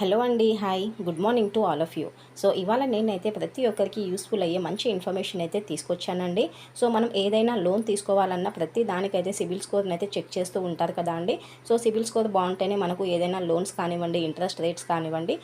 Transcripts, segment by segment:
Hello అండి hi. Good morning to all of you. So ఇవాళ నేనైతే ప్రతి ఒక్కరికి యూస్ఫుల్ అయ్యే మంచి ఇన్ఫర్మేషన్ అయితే తీసుకొచ్చానండి. సో మనం ఏదైనా లోన్ తీసుకోవాలన్నా ప్రతి దానికైతే సిబిల్ స్కోర్ని అయితే చెక్ చేస్తూ ఉంటారు కదా అండి. సో సిబిల్ స్కోర్ బాగుంటేనే మనకు ఏదైనా లోన్స్ కానివ్వండి ఇంట్రెస్ట్ రేట్స్ కానివ్వండి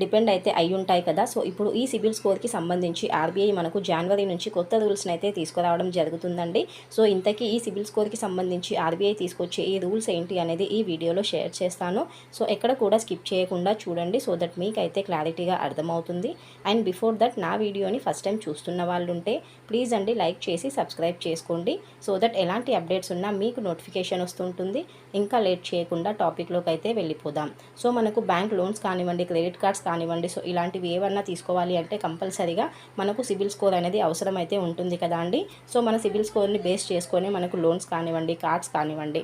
డిపెండ్ అయితే అయి ఉంటాయి కదా. సో ఇప్పుడు ఈ సిబిల్ స్కోర్కి సంబంధించి ఆర్బీఐ మనకు జనవరి నుంచి కొత్త రూల్స్ని అయితే తీసుకురావడం జరుగుతుందండి. సో ఇంతకీ ఈ సిబిల్ స్కోర్కి సంబంధించి ఆర్బీఐ తీసుకొచ్చే ఈ రూల్స్ ఏంటి అనేది ఈ వీడియోలో షేర్ చేస్తాను. సో ఎక్కడ కూడా స్కిప్ చేయకుండా చూడండి. సో దట్ మీకు అయితే క్లారిటీగా అర్థమవుతుంది. అండ్ బిఫోర్ దట్ నా వీడియోని ఫస్ట్ టైం చూస్తున్న వాళ్ళు ఉంటే ప్లీజ్ అండి లైక్ చేసి సబ్స్క్రైబ్ చేసుకోండి. సో దట్ ఎలాంటి అప్డేట్స్ ఉన్నా మీకు నోటిఫికేషన్ వస్తుంటుంది. ఇంకా లేట్ చేయకుండా టాపిక్లోకి అయితే వెళ్ళిపోదాం. సో మనకు బ్యాంక్ లోన్స్ కానివ్వండి క్రెడిట్ కార్డ్స్ కానివ్వండి. సో ఇలాంటివి ఏమన్నా తీసుకోవాలి అంటే కంపల్సరీగా మనకు సిబిల్ స్కోర్ అనేది అవసరం అయితే ఉంటుంది కదా అండి. సో మన సిబిల్ స్కోర్ని బేస్ చేసుకొని మనకు లోన్స్ కానివ్వండి కార్డ్స్ కానివ్వండి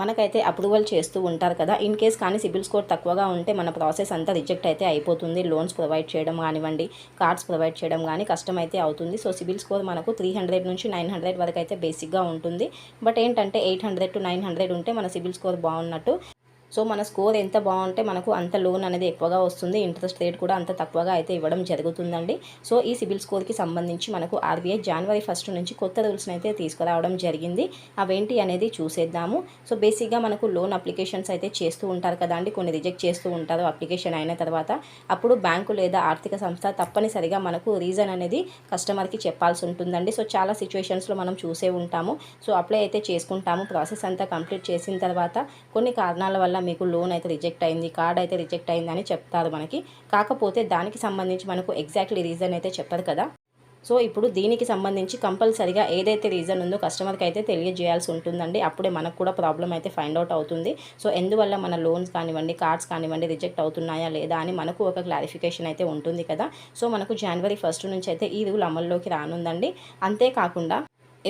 మనకైతే అప్రూవల్ చేస్తూ ఉంటారు కదా. ఇన్ కేస్ కానీ సిబిల్ స్కోర్ తక్కువగా ఉంటే మన ప్రాసెస్ అంతా రిజెక్ట్ అయితే అయిపోతుంది. లోన్స్ ప్రొవైడ్ చేయడం కానివ్వండి కార్డ్స్ ప్రొవైడ్ చేయడం కానీ కష్టం అయితే అవుతుంది. సో సిబిల్ స్కోర్ మనకు త్రీ హండ్రెడ్ నుంచి నైన్ హండ్రెడ్ వరకు అయితే బేసిక్గా ఉంటుంది. బట్ ఏంటంటే eight hundred to nine hundred ఉంటే మన సిబిల్ స్కోర్ బాగున్నట్టు సో మన స్కోర్ ఎంత బాగుంటే మనకు అంత లోన్ అనేది ఎక్కువగా వస్తుంది. ఇంట్రెస్ట్ రేట్ కూడా అంత తక్కువగా అయితే ఇవ్వడం జరుగుతుందండి. సో ఈ సిబిల్ స్కోర్కి సంబంధించి మనకు ఆర్బీఐ జనవరి ఫస్ట్ నుంచి కొత్త రూల్స్ని అయితే తీసుకురావడం జరిగింది. అవేంటి అనేది చూసేద్దాము. సో బేసిక్గా మనకు లోన్ అప్లికేషన్స్ అయితే చేస్తూ ఉంటారు కదండి కొన్ని రిజెక్ట్ చేస్తూ ఉంటారు అప్లికేషన్ అయిన తర్వాత. అప్పుడు బ్యాంకు లేదా ఆర్థిక సంస్థ తప్పనిసరిగా మనకు రీజన్ అనేది కస్టమర్కి చెప్పాల్సి ఉంటుందండి. సో చాలా సిచ్యువేషన్స్లో మనం చూసే ఉంటాము. సో అప్లై అయితే చేసుకుంటాము. ప్రాసెస్ అంతా కంప్లీట్ చేసిన తర్వాత కొన్ని కారణాల వల్ల మీకు లోన్ అయితే రిజెక్ట్ అయింది కార్డ్ అయితే రిజెక్ట్ అయిందని చెప్తారు మనకి. కాకపోతే దానికి సంబంధించి మనకు ఎగ్జాక్ట్లీ రీజన్ అయితే చెప్పదు కదా. సో ఇప్పుడు దీనికి సంబంధించి కంపల్సరిగా ఏదైతే రీజన్ ఉందో కస్టమర్కి అయితే తెలియజేయాల్సి ఉంటుందండి. అప్పుడే మనకు కూడా ప్రాబ్లం అయితే ఫైండ్ అవుట్ అవుతుంది. సో ఎందువల్ల మన లోన్స్ కానివ్వండి కార్డ్స్ కానివ్వండి రిజెక్ట్ అవుతున్నాయా లేదా అని మనకు ఒక క్లారిఫికేషన్ అయితే ఉంటుంది కదా. సో మనకు జనవరి ఫస్ట్ నుంచి అయితే ఈ రూల్ అమల్లోకి రానుందండి. అంతేకాకుండా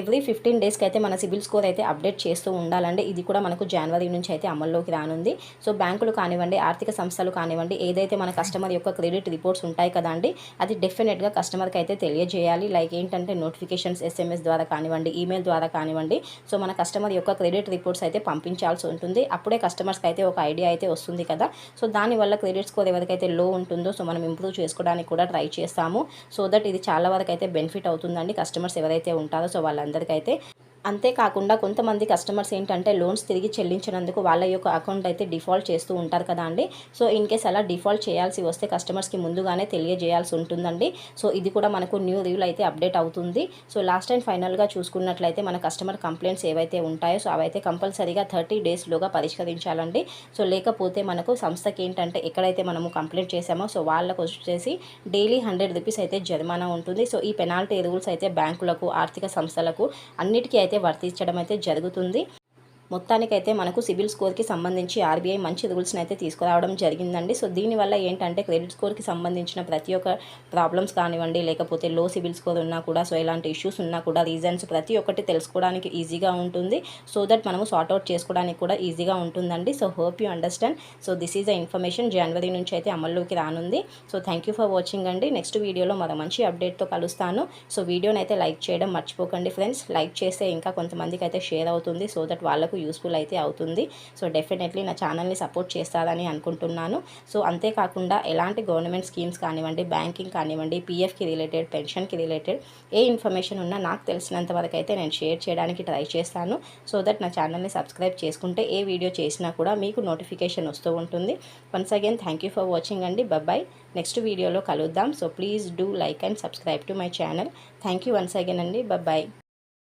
ఎవ్రీ ఫిఫ్టీన్ డేస్కి అయితే మన సిబిల్ స్కోర్ అయితే అప్డేట్ చేస్తూ ఉండాలండి. ఇది కూడా మనకు జనవరి నుంచి అయితే అమల్లోకి రానుంది. సో బ్యాంకులు కానివ్వండి ఆర్థిక సంస్థలు కానివ్వండి ఏదైతే మన కస్టమర్ యొక్క క్రెడిట్ రిపోర్ట్స్ ఉంటాయి కదా అండి అది డెఫినెట్గా కస్టమర్కి అయితే తెలియజేయాలి. లైక్ ఏంటంటే నోటిఫికేషన్స్ ఎస్ఎంఎస్ ద్వారా కానివ్వండి ఈమెయిల్ ద్వారా కానివ్వండి సో మన కస్టమర్ యొక్క క్రెడిట్ రిపోర్ట్స్ అయితే పంపించాల్సి ఉంటుంది. అప్పుడే కస్టమర్స్కి అయితే ఒక ఐడియా అయితే వస్తుంది కదా. సో దానివల్ల క్రెడిట్ స్కోర్ ఎవరికైతే లో ఉంటుందో సో మనం ఇంప్రూవ్ చేసుకోవడానికి కూడా ట్రై చేస్తాము. సో దట్ ఇది చాలా వరకు అయితే బెనిఫిట్ అవుతుందండి కస్టమర్స్ ఎవరైతే ఉంటారో సో వాళ్ళ వాళ్ళందరికైతే అంతేకాకుండా కొంతమంది కస్టమర్స్ ఏంటంటే లోన్స్ తిరిగి చెల్లించినందుకు వాళ్ళ యొక్క అకౌంట్ అయితే డిఫాల్ట్ చేస్తూ ఉంటారు కదా అండి. సో ఇన్ కేస్ అలా డిఫాల్ట్ చేయాల్సి వస్తే కస్టమర్స్కి ముందుగానే తెలియజేయాల్సి ఉంటుందండి. సో ఇది కూడా మనకు న్యూ రివ్యూలు అయితే అప్డేట్ అవుతుంది. సో లాస్ట్ అండ్ ఫైనల్గా చూసుకున్నట్లయితే మన కస్టమర్ కంప్లైంట్స్ ఏవైతే ఉంటాయో సో అవైతే కంపల్సరీగా థర్టీ డేస్లోగా పరిష్కరించాలండి. సో లేకపోతే మనకు సంస్థకి ఏంటంటే ఎక్కడైతే మనము కంప్లైంట్ చేసామో సో వాళ్ళకు వచ్చేసి డైలీ హండ్రెడ్ రూపీస్ అయితే జరిమానా ఉంటుంది. సో ఈ పెనాల్టీ రూల్స్ అయితే బ్యాంకులకు ఆర్థిక సంస్థలకు అన్నిటికీ అయితే వర్తించడం అయితే జరుగుతుంది. మొత్తానికైతే మనకు సిబిల్ స్కోర్కి సంబంధించి ఆర్బీఐ మంచి రూల్స్ని అయితే తీసుకురావడం జరిగిందండి. సో దీనివల్ల ఏంటంటే క్రెడిట్ స్కోర్కి సంబంధించిన ప్రతి ఒక్క ప్రాబ్లమ్స్ కానివ్వండి లేకపోతే లో సిబిల్ స్కోర్ ఉన్నా కూడా సో ఇలాంటి ఇష్యూస్ ఉన్నా కూడా రీజన్స్ ప్రతి ఒక్కటి తెలుసుకోవడానికి ఈజీగా ఉంటుంది. సో దట్ మనము సార్ట్అవుట్ చేసుకోవడానికి కూడా ఈజీగా ఉంటుందండి. So hope you understand. So this is a information జనవరి నుంచి అయితే అమల్లోకి రానుంది. So thank you for watching అండి. నెక్స్ట్ వీడియోలో మరో మంచి అప్డేట్తో కలుస్తాను. సో వీడియోని అయితే లైక్ చేయడం మర్చిపోకండి ఫ్రెండ్స్. లైక్ చేస్తే ఇంకా కొంతమందికి అయితే షేర్ అవుతుంది. సో దట్ వాళ్ళకు యూస్ఫుల్ అయితే అవుతుంది. సో డెఫినెట్లీ నా ఛానల్ని సపోర్ట్ చేస్తారని అనుకుంటున్నాను. సో అంతేకాకుండా ఎలాంటి గవర్నమెంట్ స్కీమ్స్ కానివ్వండి బ్యాంకింగ్ కానివ్వండి పీఎఫ్కి రిలేటెడ్ పెన్షన్కి రిలేటెడ్ ఏ ఇన్ఫర్మేషన్ ఉన్నా నాకు తెలిసినంత వరకు అయితే నేను షేర్ చేయడానికి ట్రై చేస్తాను. సో దట్ నా ఛానల్ని సబ్స్క్రైబ్ చేసుకుంటే ఏ వీడియో చేసినా కూడా మీకు నోటిఫికేషన్ వస్తూ ఉంటుంది. Once again thank you for watching అండి. బాయ్ నెక్స్ట్ వీడియోలో కలుద్దాం. So please do like and subscribe to my channel thank you once again అండి. బాయ్